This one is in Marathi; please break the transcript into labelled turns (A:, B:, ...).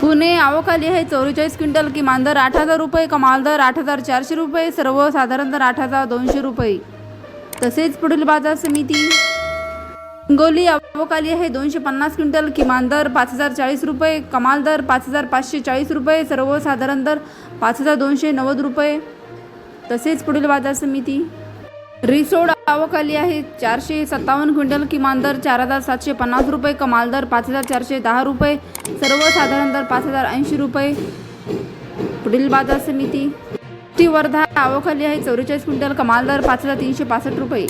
A: पुणे अवकाली आहे चौवेचाळीस क्विंटल किमान दर आठ हजार रुपये कमाल दर आठ हजार चारशे रुपये सर्वसाधारण दर आठ हजार दोनशे रुपये. तसेच पुढील बाजार समिती. हिंगोली अवकाली आहे दोनशे पन्नास क्विंटल किमान दर पाच हजार चाळीस रुपये कमाल दर पाच हजार पाचशे चाळीस रुपये सर्वसाधारण दर पाच हजार दोनशे नव्वद रुपये. तसेच पुढील बाजार समिती. रिसोड आवक आली आहे. चारशे सत्तावन्न क्विंटल किमान दर चार हजार सातशे पन्नास रुपये. कमाल दर पाच हजार चारशे दहा रुपये. सर्वसाधारण दर पाच हजार ऐंशी रुपये. पुढील बाजार समिती. ती वर्धा आवक आली आहे. चौवेचाळीस क्विंटल कमाल दर पाच हजार तीनशे पासष्ट रुपये.